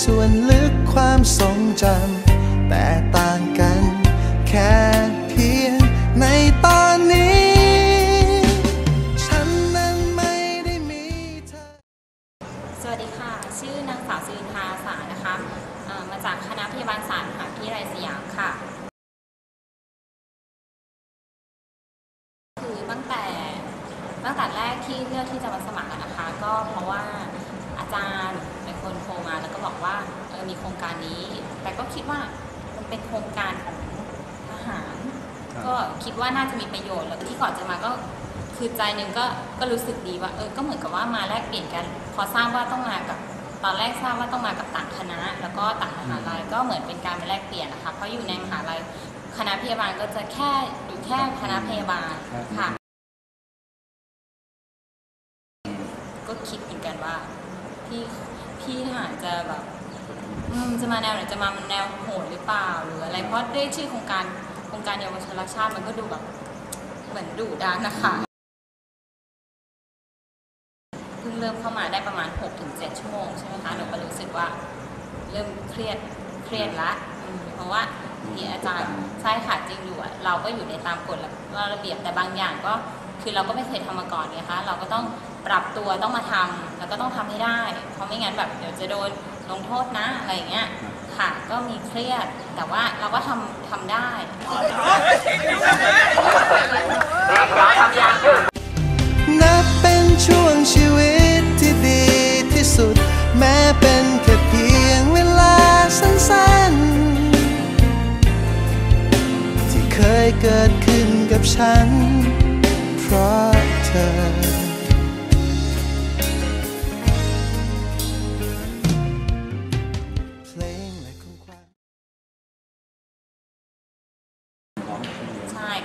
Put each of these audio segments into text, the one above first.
ส่วนลึกความทรงจำแต่ต่างกัน แค่เพียงในตอนนี้ ฉันนั้นไม่ได้มีเธอ สวัสดีค่ะ ชื่อนางสาวสิรินทาสานะคะเอ่อมาจากคณะพยาบาลศาสตร์มหาวิทยาลัยสยามค่ะ คือตั้งแต่ตั้งแต่แรกที่เลือกที่จะมาสมัครอะนะคะ ก็เพราะว่าอาจารย์เป็นคนโทรมาแล้วก็ บอกว่าเออมีโครงการนี้ แต่ก็คิดว่ามันเป็นโครงการของทหาร ก็คิดว่าน่าจะมีประโยชน์แล้วที่ก่อนจะมาก็คือใจหนึ่งก็ก็รู้สึกดีว่าเออก็เหมือนกับว่ามาแลกเปลี่ยนกัน พอทราบว่าต้องมากับตอนแรกทราบว่าต้องมากับต่างคณะ แล้วก็ต่างมหาลัยก็เหมือนเป็นการไปแลกเปลี่ยนนะคะเพราะอยู่ในมหาลัยคณะพยาบาลก็จะแค่อยู่แค่คณะพยาบาลค่ะ ก็คิดเหมือนกันว่าพี่ พี่ทหารจะแบบอืมจะมาแนวไหนจะมาแนวโหดหรือเปล่าหรืออะไรเพราะด้วยชื่อโครงการโครงการเยาวชนรักชาติมันก็ดูแบบเหมือนดุดันนะคะเพิ่งเริ่มเข้ามาได้ประมาณ 6-7 ชั่วโมงใช่ไหมคะหนูก็รู้สึกว่าเริ่มเครียดเครียดละเพราะว่าที่อาจารย์ใช่ค่ะจริงอยู่อะเราก็อยู่ในตามกฎและระเบียบแต่บางอย่างก็คือเราก็ไม่เคยทำมาก่อนไงคะเราก็ต้อง ปรับตัวต้องมาทำแล้วก็ต้องทำให้ได้ เพราะไม่งั้นแบบเดี๋ยวจะโดนลงโทษนะอะไรอย่างเงี้ยค่ะก็มีเครียดแต่ว่าเราก็ทำทำได้นับเป็นช่วงชีวิตที่ดีที่สุด แม้เป็นแค่เพียงเวลาสั้นๆ ที่เคยเกิดขึ้นกับฉัน เพราะเธอ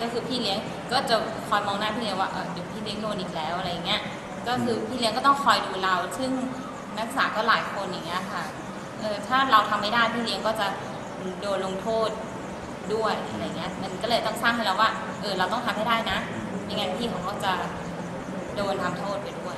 ก็คือพี่เลี้ยงก็จะคอยมองหน้าพี่เลี้ยงว่าเออเดี๋ยวพี่เลี้ยงโดนอีกแล้วอะไรเงี้ยก็คือพี่เลี้ยงก็ต้องคอยดูเรา ซึ่งนักศึกษาก็หลายคนอย่างเงี้ยค่ะเออถ้าเราทำไม่ได้พี่เลี้ยงก็จะโดนลงโทษด้วยอะไรเงี้ยมันก็เลยต้องสร้างให้เราว่าเออเราต้องทำให้ได้นะไม่งั้นพี่เขาก็จะโดนทำโทษไปด้วย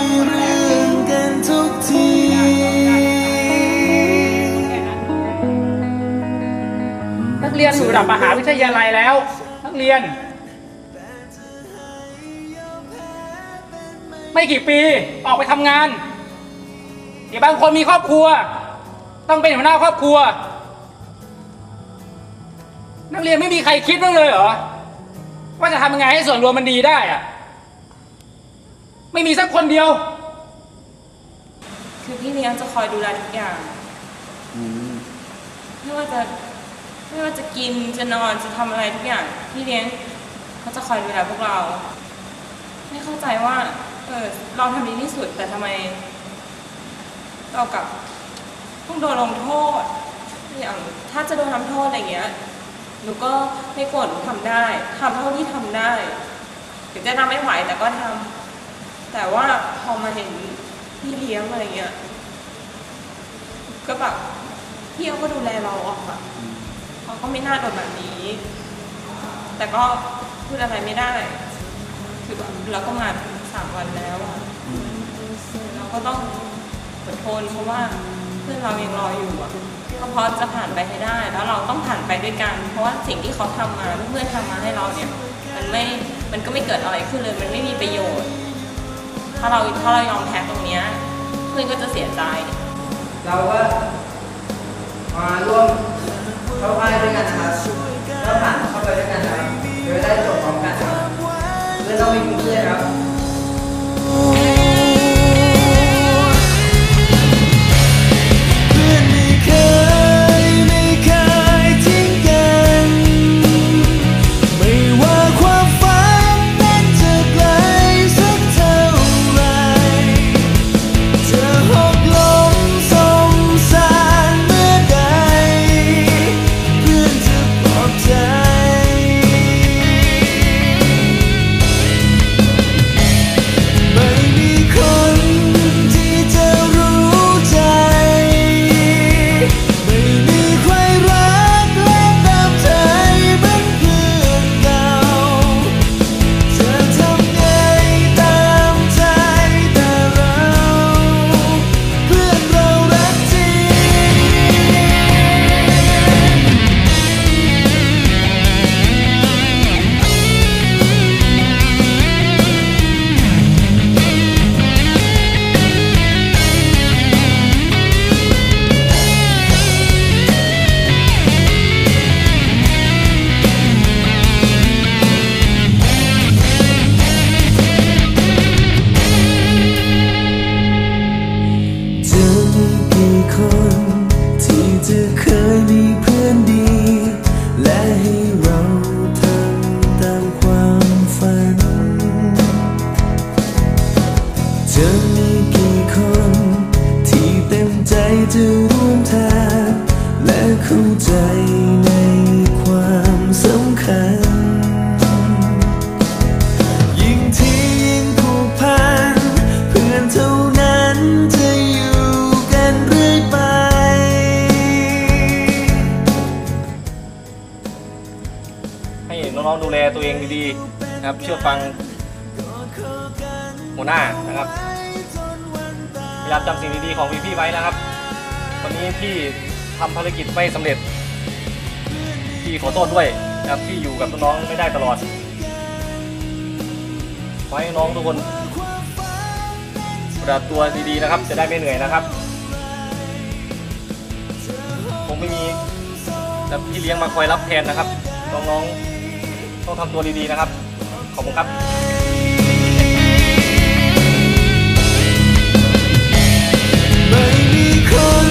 เรียนอยู่ระดับมหาวิทยาลัยแล้ว นักเรียน ไม่กี่ปีออกไปทำงานเดี๋ยวบางคนมีครอบครัว ต้องเป็นหัวหน้าครอบครัว นักเรียนไม่มีใครคิดบ้างเลยเหรอว่าจะทำยังไงให้ส่วนรวมมันดีได้อะไม่มีสักคนเดียว คือพี่เลี้ยงจะคอยดูแลทุกอย่างไม่ว่าจะ ไม่ว่าจะกินจะนอนจะทำอะไรทุกอย่างพี่เลี้ยงเขาจะคอยดูแลพวกเรา ไม่เข้าใจว่าเออเราทำดีที่สุดแต่ทำไมเรากับต้องโดนลงโทษ อย่างถ้าจะโดนทำโทษอะไรเงี้ยหนูก็ไม่โกรธหนูทำได้ทำเท่าที่ทำได้ถึงจะทำไม่ไหวแต่ก็ทำแต่ว่าพอมาเห็นพี่เลี้ยงอะไรเงี้ยก็แบบพี่เขาก็ดูแลเราออกอะ เขาก็ไม่น่าโดนแบบนี้ แต่ก็พูดอะไรไม่ได้ คือแบบเราก็มานสามวันแล้วอะเราก็ต้องอดทนเพราะว่าเพื่อนเรายังรออยู่อะก็เพราะจะผ่านไปให้ได้ แล้วเราต้องผ่านไปด้วยกัน เพราะว่าสิ่งที่เขาทำมาเพื่อนๆทำมาให้เราเนี่ย มันไม่ มันก็ไม่เกิดอะไรขึ้นเลย มันไม่มีประโยชน์ ถ้าเราถ้าเรายอมแพ้ตรงเนี้ยเพื่อนก็จะเสียใจ เราก็มาร่วม เข้าค่ายด้ ตัวเองดีๆนะครับ เชื่อฟังหัวหน้านะครับพยายามจำสิ่งดีๆของพี่ๆไว้นะครับ วันนี้พี่ทำภารกิจไม่สำเร็จ พี่ขอโทษด้วยนะครับที่อยู่กับน้องๆไม่ได้ตลอดขอให้น้องทุกคนปฏิบัติตัวดีๆนะครับ จะได้ไม่เหนื่อยนะครับคงไม่มีแต่พี่เลี้ยงมาคอยรับแทนนะครับน้องๆ ต้องทำตัวดีๆนะครับ ขอบคุณครับคน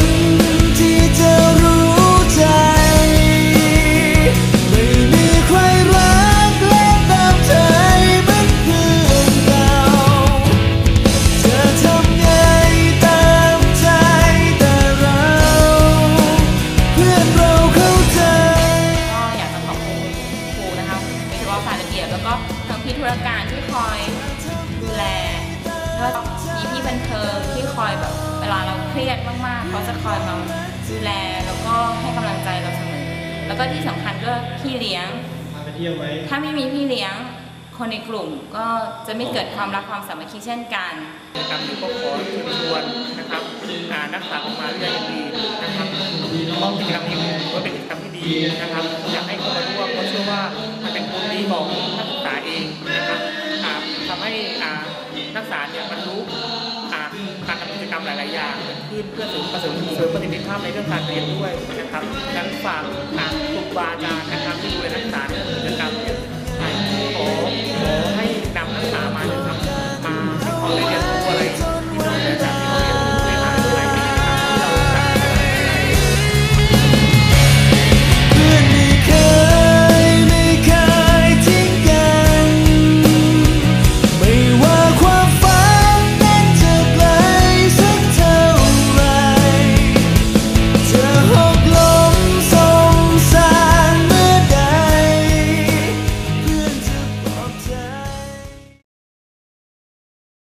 ก็มีพี่บันเทิงที่คอยแบบเวลาเราเครียดมากๆเขาจะคอยมาดูแลแล้วก็ให้กำลังใจเราเสมอแล้วก็ที่สำคัญก็พี่เลี้ยงถ้าไม่มีพี่เลี้ยงคนในกลุ่มก็จะไม่เกิดความรักความสามัคคีเช่นกันกิจกรรมนี้ก็ขอเชิญชวนนะครับอ่านักศึกษาออกมาเรื่อยๆดีนะครับเพราะกิจกรรมนี้ถือว่าเป็นกิจกรรมที่ดีนะครับ อยากให้เข้ามาร่วมเพราะเชื่อว่ามันเป็นผลดีของนักศึกษาเองนะครับอ่าทำให้อ่านักศึกษาเนี่ยบร พื่อเสริมเสริเสริมประสิทธิภาพในเรื่องการเรียนด้วยนะครับดังฝากอ่าครูบาอาจารย์นะครับที่ดูแลนักศึกษาเนี่ย